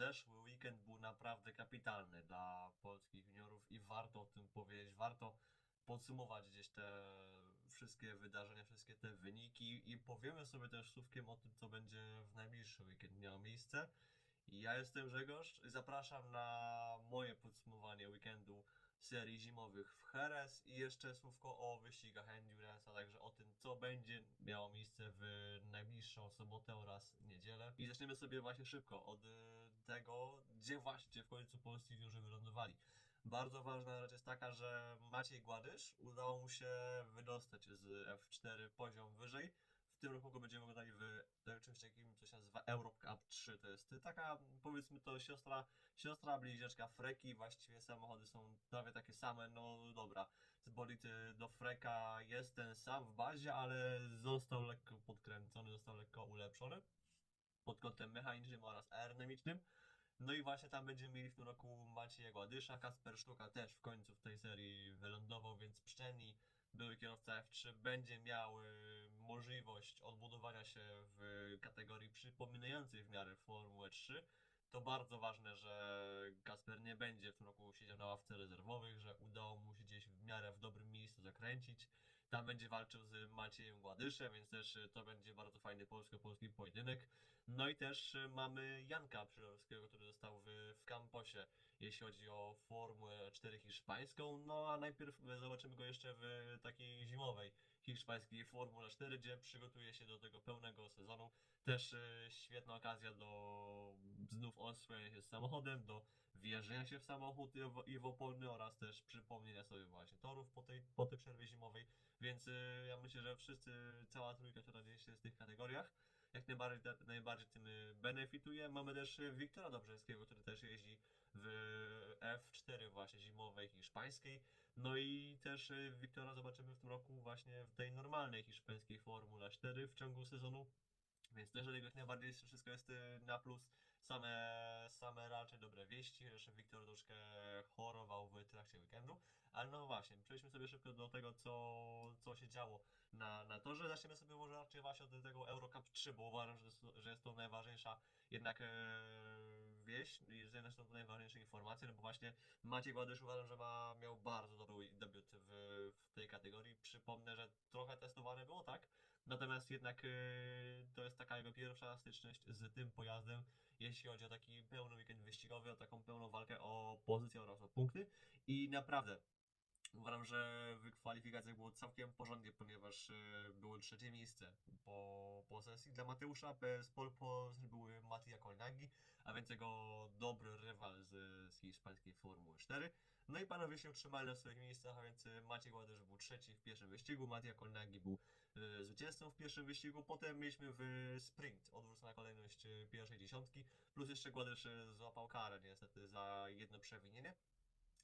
zeszły weekend był naprawdę kapitalny dla polskich juniorów i warto o tym powiedzieć, warto podsumować gdzieś te wszystkie wydarzenia, wszystkie te wyniki i powiemy sobie też słówkiem o tym, co będzie w najbliższy weekend miało miejsce. Ja jestem Grzegorz i zapraszam na moje podsumowanie weekendu serii zimowych w Jerez i jeszcze słówko o wyścigach Endurance, a także o tym, co będzie miało miejsce w najbliższą sobotę oraz niedzielę. I zaczniemy sobie właśnie szybko od y, tego, gdzie właśnie w końcu polscy juniorzy wylądowali. Bardzo ważna rzecz jest taka, że Maciej Gładysz udało mu się wydostać z F4 poziom wyżej. W tym roku będziemy oglądali w czymś takim, co się nazywa Europe Cup 3. To jest taka, powiedzmy to, siostra, siostra bliźniaczka Freki. Właściwie samochody są prawie takie same. No dobra, bolid y, do Freka jest ten sam w bazie, ale został lekko podkręcony, został lekko ulepszony pod kątem mechanicznym oraz aerodynamicznym. No i właśnie tam będziemy mieli w tym roku Macieja Gładysza, Kasper Sztuka też w końcu w tej serii wylądował, więc Pszczeni, były kierowca F3, będzie miał y, możliwość odbudowania się w kategorii przypominającej w miarę Formułę 3. To bardzo ważne, że Kasper nie będzie w tym roku siedział na ławce rezerwowych, że udało mu się gdzieś w miarę w dobrym miejscu zakręcić. Tam będzie walczył z Maciejem Gładyszem, więc też y, to będzie bardzo fajny polsko-polski pojedynek. No i też y, mamy Janka Przylowskiego, który został w, w kamposie, jeśli chodzi o Formułę 4 hiszpańską. No a najpierw zobaczymy go jeszcze w takiej zimowej hiszpańskiej Formule 4, gdzie przygotuje się do tego pełnego sezonu. Też y, świetna okazja do znów oswojenia się z samochodem, do wjeżdżenia się w samochód i w- opony oraz też przypomnienia sobie właśnie torów po tej, po tej przerwie zimowej. Więc y, ja myślę, że wszyscy, cała trójka, która się w tych kategoriach, jak najbardziej, najbardziej tym y, benefituje. Mamy też y, Wiktora Dobrzeńskiego, który też jeździ w F4 właśnie zimowej hiszpańskiej. No i też y, Wiktora zobaczymy w tym roku właśnie w tej normalnej hiszpańskiej Formule 4 w ciągu sezonu. Więc też jak najbardziej wszystko jest y, na plus. Same, same raczej dobre wieści. Jeszcze Wiktor troszkę chorował w trakcie weekendu. Ale no właśnie, przejdźmy sobie szybko do tego, co, co się działo na, na torze. Zaczniemy sobie może raczej właśnie od tego Eurocup 3, bo uważam, że, jest- że jest to najważniejsza jednak e, wieść, jest to najważniejsze informacje, no bo właśnie Maciej Gładysz uważam, że ma, miał bardzo dobry debiut w, w tej kategorii. Przypomnę, że trochę testowane było, tak? Natomiast jednak e, to jest taka jego pierwsza styczność z tym pojazdem, jeśli chodzi o taki pełny weekend wyścigowy, o taką pełną walkę o pozycję oraz o punkty. I naprawdę Uważam, że w kwalifikacjach było całkiem porządnie, ponieważ e, było trzecie miejsce po, po sesji dla Mateusza. Bez position były Mattia Kolnagi, a więc jego dobry rywal z, z hiszpańskiej Formuły 4. No i panowie się utrzymali na swoich miejscach, a więc e, Maciej Gładysz był trzeci w pierwszym wyścigu, Mattia Kolnagi był e, zwycięzcą w pierwszym wyścigu. Potem mieliśmy w sprint odwrócona kolejność e, pierwszej dziesiątki, plus jeszcze Gładysz e, złapał karę niestety za jedno przewinienie.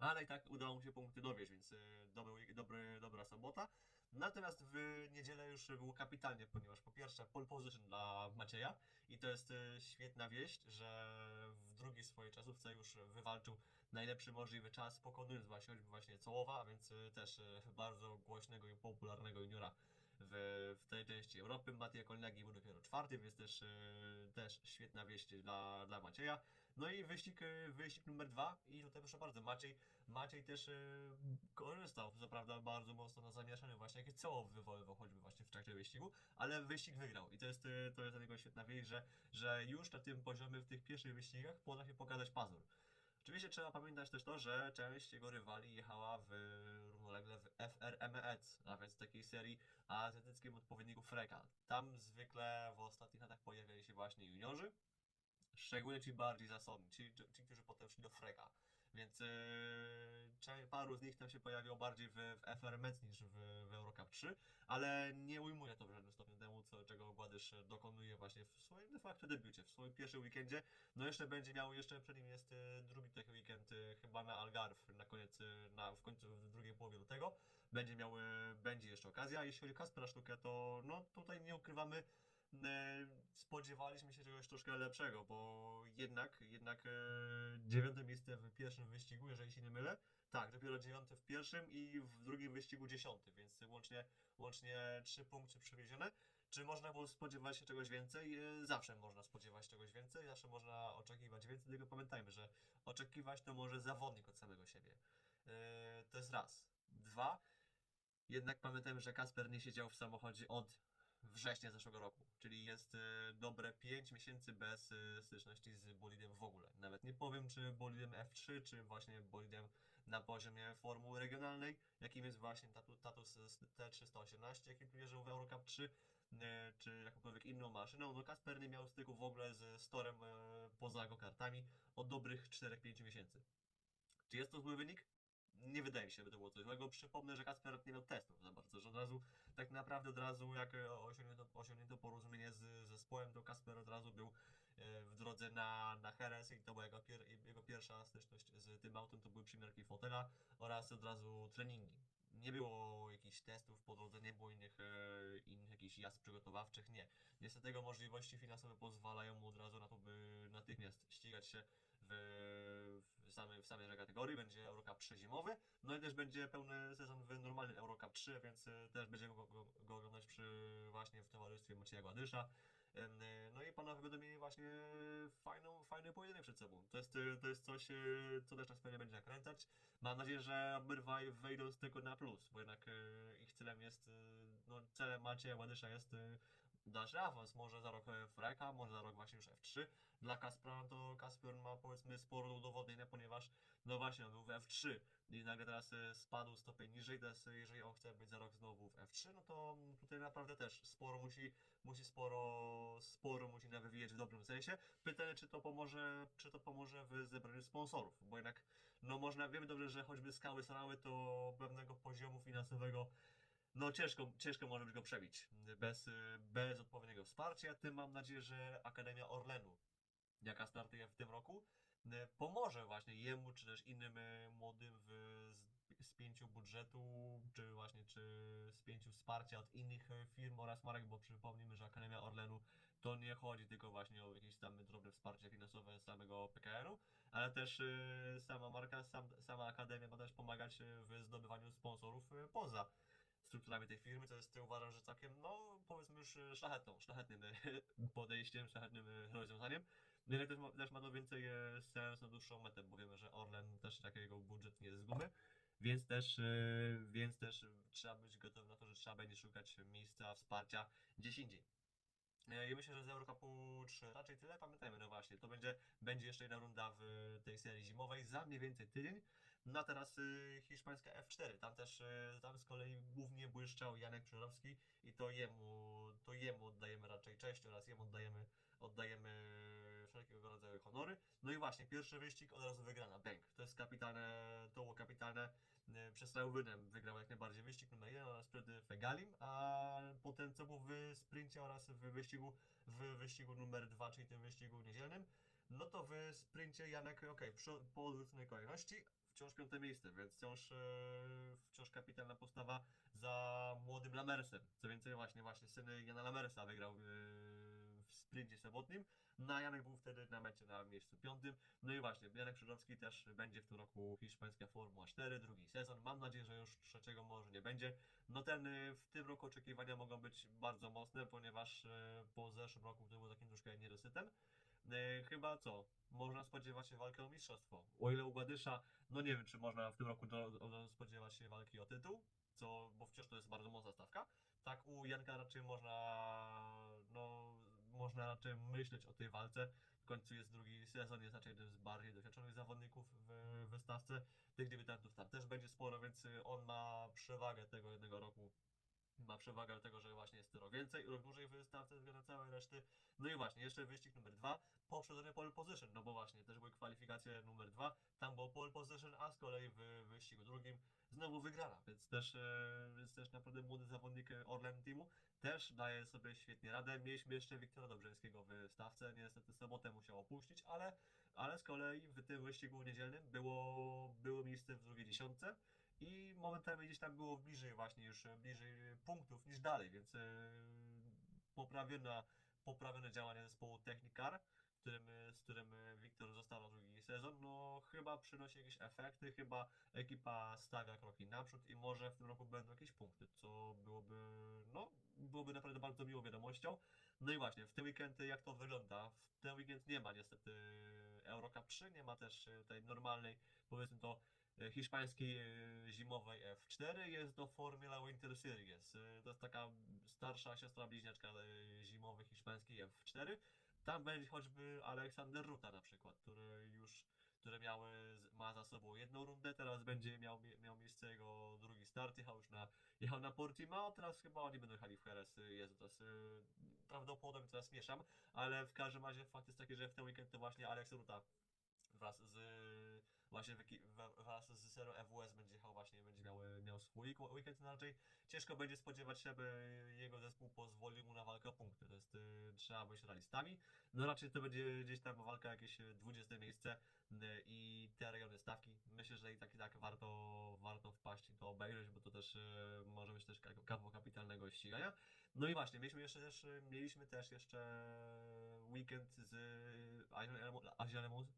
Ale i tak udało mu się punkty dowieść, więc y, dobry, dobry, dobra sobota. Natomiast w niedzielę już było kapitalnie, ponieważ po pierwsze pole position dla Macieja i to jest y, świetna wieść, że w drugiej swojej czasówce już wywalczył najlepszy możliwy czas, pokonując właśnie choćby właśnie Cołowa, a więc y, też bardzo głośnego i popularnego juniora w, w tej części Europy. Matej Kolnagi był dopiero czwarty, więc też, y, też świetna wieść dla, dla Macieja. No i wyścig, y, wyścig numer dwa i tutaj proszę bardzo, Maciej, Maciej też y, korzystał, co prawda bardzo mocno na zamieszaniu właśnie, jakie co wywoływał choćby właśnie w trakcie wyścigu, ale wyścig wygrał i to jest, to jest niego świetna wieść, że, że już na tym poziomie w tych pierwszych wyścigach potrafi pokazać pazur. Oczywiście trzeba pamiętać też to, że część jego rywali jechała w równolegle w FRMEC, a więc takiej serii azjatyckim odpowiedniku Freka. Tam zwykle w ostatnich latach pojawiali się właśnie juniorzy, szczególnie ci bardziej zasobni, ci, ci którzy potem szli do Freka. Więc yy, paru z nich tam się pojawiło bardziej w, w FRMEC niż w, w Eurocup 3, ale nie ujmuje to w żadnym stopniu temu, co, czego Gładysz dokonuje właśnie w swoim de facto debiucie, w swoim pierwszym weekendzie. No jeszcze będzie miał, jeszcze przed nim jest y, drugi taki weekend, y, chyba na Algarve, na koniec, y, na, w końcu, Będzie miał, będzie jeszcze okazja. Jeśli chodzi o Kaspera Sztukę, to no tutaj nie ukrywamy, e, spodziewaliśmy się czegoś troszkę lepszego, bo jednak, jednak e, dziewiąte miejsce w pierwszym wyścigu, jeżeli się nie mylę. Tak, dopiero dziewiąte w pierwszym i w drugim wyścigu dziesiąty, więc łącznie, łącznie trzy punkty przewiezione. Czy można było spodziewać się czegoś więcej? E, Zawsze można spodziewać się czegoś więcej, zawsze można oczekiwać więcej, tylko pamiętajmy, że oczekiwać to może zawodnik od samego siebie. To jest raz. Dwa, jednak pamiętajmy, że Kasper nie siedział w samochodzie od września zeszłego roku, czyli jest e, dobre 5 miesięcy bez e, styczności z bolidem w ogóle. Nawet nie powiem, czy bolidem F3, czy właśnie bolidem na poziomie formuły regionalnej, jakim jest właśnie Tatu- Tatus T318, jaki jeżdżą w Eurocup 3, e, czy jakąkolwiek inną maszyną. No Kasper nie miał styku w ogóle z storem poza go-kartami od dobrych 4-5 miesięcy. Czy jest to zły wynik? Nie wydaje mi się, by to było coś złego. Przypomnę, że Kasper nie miał testów za bardzo, że od razu, tak naprawdę od razu jak e, osiągnięto, osiągnięto porozumienie z zespołem, to Kasper od razu był e, w drodze na, na Heres i to była jego, pier, jego pierwsza styczność z tym autem, to były przymiarki fotela oraz od razu treningi. Nie było jakichś testów po drodze, nie było innych, e, innych jakichś jazd przygotowawczych, nie. Niestety jego możliwości finansowe pozwalają mu od razu na to, by natychmiast ścigać się w, w, samej, w samej kategorii. Będzie Eurocup 3 zimowy, no i też będzie pełny sezon w normalnym Eurocup 3, więc e, też będziemy go, go, go oglądać przy, właśnie w towarzystwie Macieja Gładysza. E, No i panowie będą mieli właśnie fajną, fajny pojedynek przed sobą. To jest, e, to jest coś, e, co też nas pewnie będzie nakręcać. Mam nadzieję, że obydwaj wejdą z tego na plus, bo jednak e, ich celem jest, e, no celem Macieja Gładysza jest dalszy awans, może za rok e, Freka, może za rok właśnie już F3. Dla Kaspra to Kasper ma powiedzmy sporo do udowodnienia, ponieważ no właśnie on był w F3 i nagle teraz e, spadł stopień niżej, teraz e, jeżeli on chce być za rok znowu w F3, no to tutaj naprawdę też sporo musi, musi sporo, sporo musi nawywijać w dobrym sensie. Pytanie, czy to pomoże, czy to pomoże w zebraniu sponsorów, bo jednak, no można, wiemy dobrze, że choćby skały srały, to pewnego poziomu finansowego no ciężko, ciężko może być go przebić bez, y, bez odpowiedniego wsparcia. Tym mam nadzieję, że Akademia Orlenu, jaka startuje w tym roku, y, pomoże właśnie jemu, czy też innym y, młodym w spięciu budżetu, czy właśnie czy spięciu wsparcia od innych firm oraz marek, bo przypomnijmy, że Akademia Orlenu to nie chodzi tylko właśnie o jakieś tam drobne wsparcie finansowe samego PKR-u, ale też sama marka, sam, sama Akademia ma też pomagać w zdobywaniu sponsorów poza strukturami tej firmy, to jest uważam, że całkiem, no powiedzmy już e, szlachetną, szlachetnym e, podejściem, szlachetnym e, rozwiązaniem. No Jednak też ma, też ma to więcej sens na dłuższą metę, bo wiemy, że Orlen też takiego budżet nie jest z gumy, więc też, więc też trzeba być gotowy na to, że trzeba będzie szukać miejsca, wsparcia gdzieś indziej. I myślę, że z Eurocupu 3 raczej tyle. Pamiętajmy, no właśnie, to będzie, będzie jeszcze jedna runda w tej serii zimowej za mniej więcej tydzień. No a teraz y, hiszpańska F4. Tam też, y, tam z kolei głównie błyszczał Janek Krzyżowski i to jemu, to jemu oddajemy raczej cześć oraz jemu oddajemy, oddajemy wszelkiego rodzaju honory. No i właśnie, pierwszy wyścig od razu wygrana, Bęk. To jest kapitalne, to było kapitalne. y, Przez wygrał jak najbardziej wyścig numer 1 oraz przed Fegalim, a potem co w sprincie oraz w wyścigu, w wyścigu numer 2, czyli tym wyścigu niedzielnym, no to w sprincie Janek, okej, przy- po odwróconej kolejności, wciąż piąte miejsce, więc wciąż, e, wciąż kapitalna postawa za młodym Lamersem. Co więcej, właśnie, właśnie syn Jana Lamersa wygrał e, w sprincie sobotnim, no a Janek był wtedy na mecie na miejscu piątym. No i właśnie, Janek Krzyżowski też będzie w tym roku hiszpańska Formuła 4, drugi sezon. Mam nadzieję, że już trzeciego może nie będzie. No ten e, w tym roku oczekiwania mogą być bardzo mocne, ponieważ po zeszłym roku to był takim troszkę niedosytem. E, Chyba co? Można spodziewać się walki o mistrzostwo. O ile u Gładysza, no nie wiem, czy można w tym roku do, do, spodziewać się walki o tytuł, co, bo wciąż to jest bardzo mocna stawka. Tak u Janka raczej można, no, można raczej myśleć o tej walce. W końcu jest drugi sezon, jest raczej jeden z bardziej doświadczonych zawodników w, w stawce. Tych debiutantów tam też będzie sporo, więc on ma przewagę tego jednego roku ma przewagę tego, że właśnie jest rok więcej, rok dłużej w stawce względem całej reszty. No i właśnie, jeszcze wyścig numer dwa, poprzedzony pole position, no bo właśnie, też były kwalifikacje numer dwa, tam było pole position, a z kolei w wyścigu drugim znowu wygrana, więc też, e, więc też naprawdę młody zawodnik Orlen Teamu też daje sobie świetnie radę. Mieliśmy jeszcze Wiktora Dobrzeńskiego w stawce, niestety sobotę musiał opuścić, ale, ale z kolei w tym wyścigu niedzielnym było, było miejsce w drugiej dziesiątce, i momentami gdzieś tam było bliżej właśnie już e, bliżej punktów niż dalej, więc e, poprawiona, poprawione działanie zespołu Technicar, w którym, e, z którym e, Wiktor został na drugi sezon, no chyba przynosi jakieś efekty, chyba ekipa stawia kroki naprzód i może w tym roku będą jakieś punkty, co byłoby, no, byłoby naprawdę bardzo miłą wiadomością. No i właśnie, w ten weekend jak to wygląda? W ten weekend nie ma niestety Eurocup 3, nie ma też e, tej normalnej, powiedzmy to, e, hiszpańskiej e, zimowej F4, jest to Formula Winter Series. E, To jest taka starsza siostra bliźniaczka e, zimowej hiszpańskiej F4. Tam będzie choćby Aleksander Ruta na przykład, który już, który miał, e, z- ma za sobą jedną rundę, teraz będzie miał, miał miejsce jego drugi start, jechał już na, jechał na Portimao, teraz chyba oni będą jechali w Jerez, Jezu, e, prawdopodobnie teraz mieszam, ale w każdym razie fakt jest taki, że w ten weekend to właśnie Alex Ruta wraz z właśnie wraz z Zero EWS będzie jechał właśnie, będzie miał, miał swój week- weekend, no raczej ciężko będzie spodziewać się, by jego zespół pozwolił mu na walkę o punkty, to jest, y, trzeba być realistami, no raczej to będzie gdzieś tam walka jakieś y, 20 miejsce y, i te rejony stawki, myślę, że i tak i tak warto, warto wpaść i to obejrzeć, bo to też y, może być też ka- kawał kapitalnego ścigania, no i właśnie, mieliśmy jeszcze też, y, mieliśmy też jeszcze weekend z Asian Le Mans- Asian Le Mans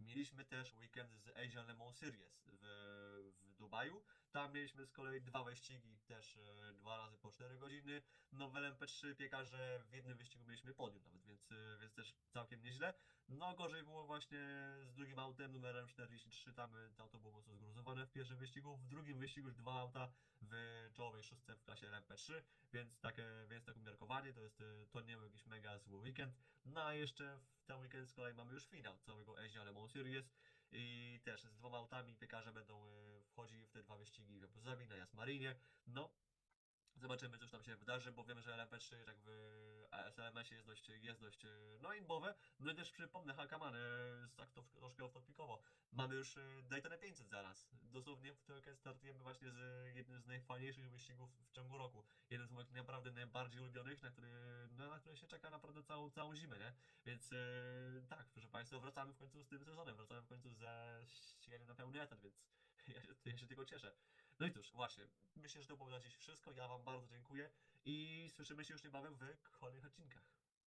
Mieliśmy też weekend z Asian Le Mans Series w, w Dubaju. Tam mieliśmy z kolei dwa wyścigi, też e, dwa razy po 4 godziny. No w LMP3 piekarze w jednym wyścigu mieliśmy podium nawet, więc, e, więc też całkiem nieźle. No gorzej było właśnie z drugim autem numerem 43, tam e, to auto było mocno zgruzowane w pierwszym wyścigu. W drugim wyścigu już dwa auta w czołowej szóstce w klasie LMP3, więc takie, więc tak umiarkowanie, to jest, to nie był jakiś mega zły weekend. No a jeszcze w ten weekend z kolei mamy już finał całego Asian Le Mans Series i też z dwoma autami piekarze będą e, wchodzili w te dwa wyścigi w Abu na Jasmarinie. No, zobaczymy cóż tam się wydarzy, bo wiemy, że LMP3 jak w SLMS-ie jest dość, jest dość e, no imbowe. No i też przypomnę Hakaman, e, tak to troszkę off-topicowo. Mamy już e, Daytona 500 zaraz. Dosłownie w weekend startujemy właśnie z jednym z najfajniejszych wyścigów w ciągu roku. Jeden z moich naprawdę najbardziej ulubionych, na który, no, na który się czeka naprawdę całą, całą zimę, nie? Więc e, tak, proszę Państwa, wracamy w końcu z tym sezonem, wracamy w końcu ze ściganiem na pełny etat, więc ja się, ja się tylko cieszę. No i cóż, właśnie, myślę, że to było na dziś wszystko. Ja Wam bardzo dziękuję i słyszymy się już niebawem w kolejnych odcinkach.